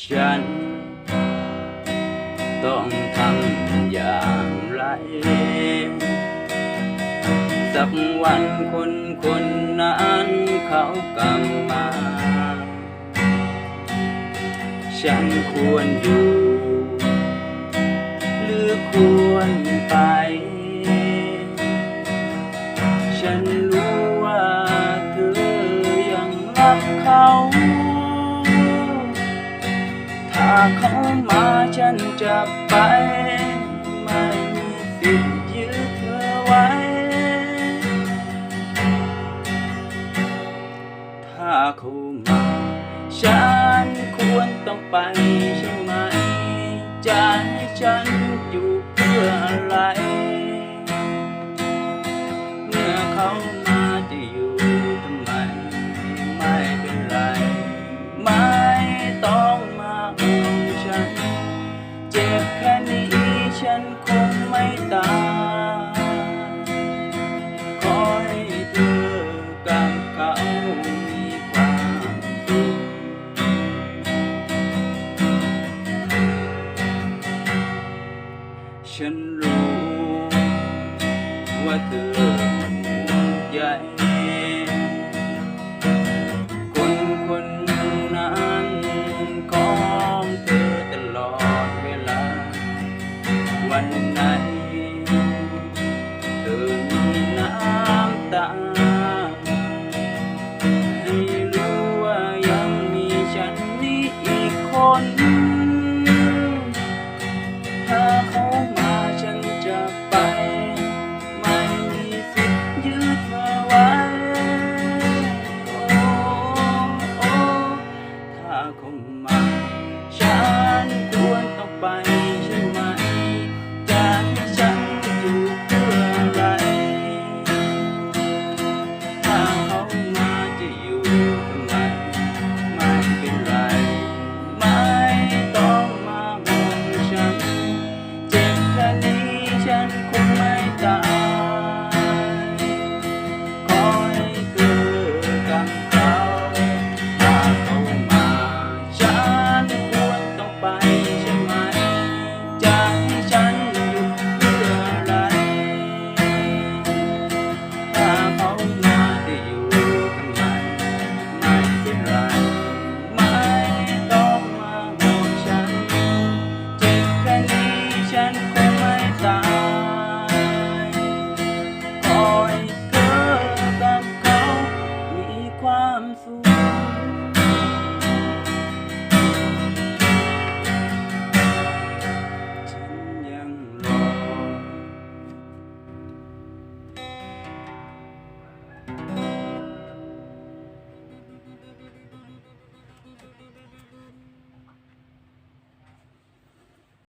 ฉัน ต้องทำอย่างไร สักวันคนคนนั้นเขากลับมา ฉันควรอยู่ ถ้าเขามาฉันจะไป ไม่มีสิทธิ์ยื้อเธอไว้ ถ้าเขามา ฉันควรต้องไปใช่ไหมจะให้ฉัน ฉันคงไม่ตายขอให้เธอกับเขามีความสุขฉันรู้ว่าเธอห่วงใย night.